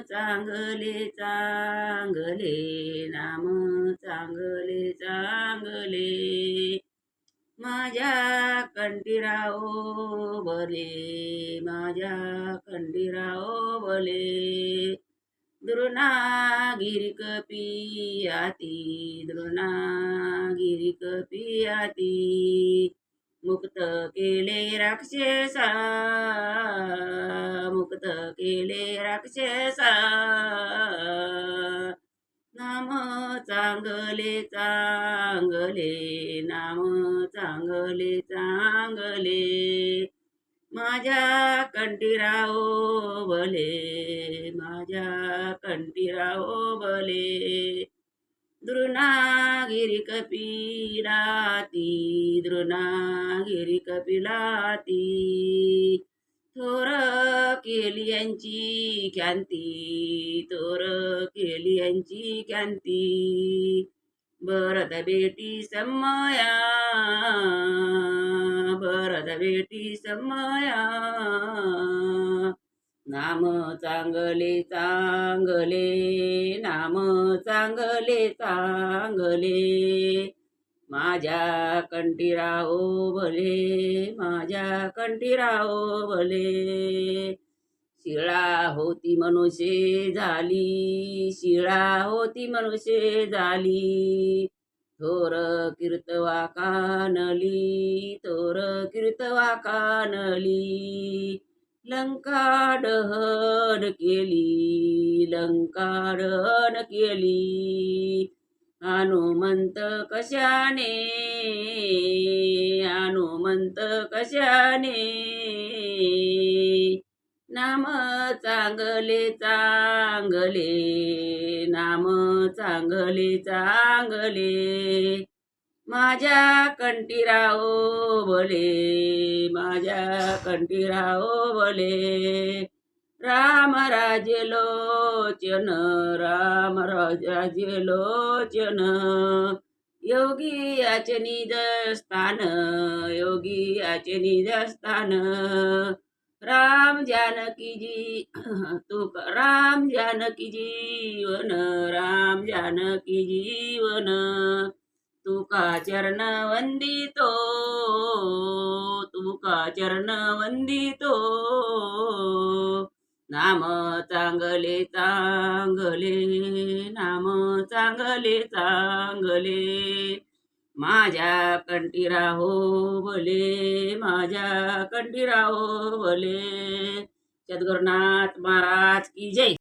चांगले चांगले नाम चांगले चांगले. माझ्या कंठीराव बले माझ्या कंठीराव बले. द्रोणागिरी कपियाती द्रोणागिरी कपियाती मुक्त केले राक्षसा मुक्त केले राक्षसा. नाम चांगले चांगले नाम चांगले चांगले. माझ्या कंठीराव भले माझ्या कंठीराव भले. द्रोणागिरी कपिलाती द्रोणागिरी कपिलाती थोर केली यांची ख्यांती थोर केली यांची ख्यांती भरत बेटी समया भरत बेटी समया नाम चांगले चांगले नाम चांगले चांगले. माझ्या कंठीराओ भले माझ्या कंठीराओ भले. शिळा होती मनुष्य झाली शिळा होती मनुष्य झाली. थोर कीर्तवा कानली थोर कीर्तवा कानली. लंका दहन केली लंका दहन केली. हनुमंत कशाने हनुमंत कशाने? नाम चांगले चांगले नाम चांगले चांगले. माझ्या कंठीराव भले माझ्या कंठीराव भले. राम राजे लोचन राम राजे लोचन योगी याचे निज स्थान योगी याचे निज स्थान राम जानकी जी तू राम जानकी जीवन राम जानकी जीवन. तुका चरण वंदितो तुका चरण वंदितो. नाम चांगले चांगले नाम चांगले चांगले. माझ्या कंठी राहो भले माझ्या कंठी राहो भले. सद्गुरुनाथ महाराज की जय.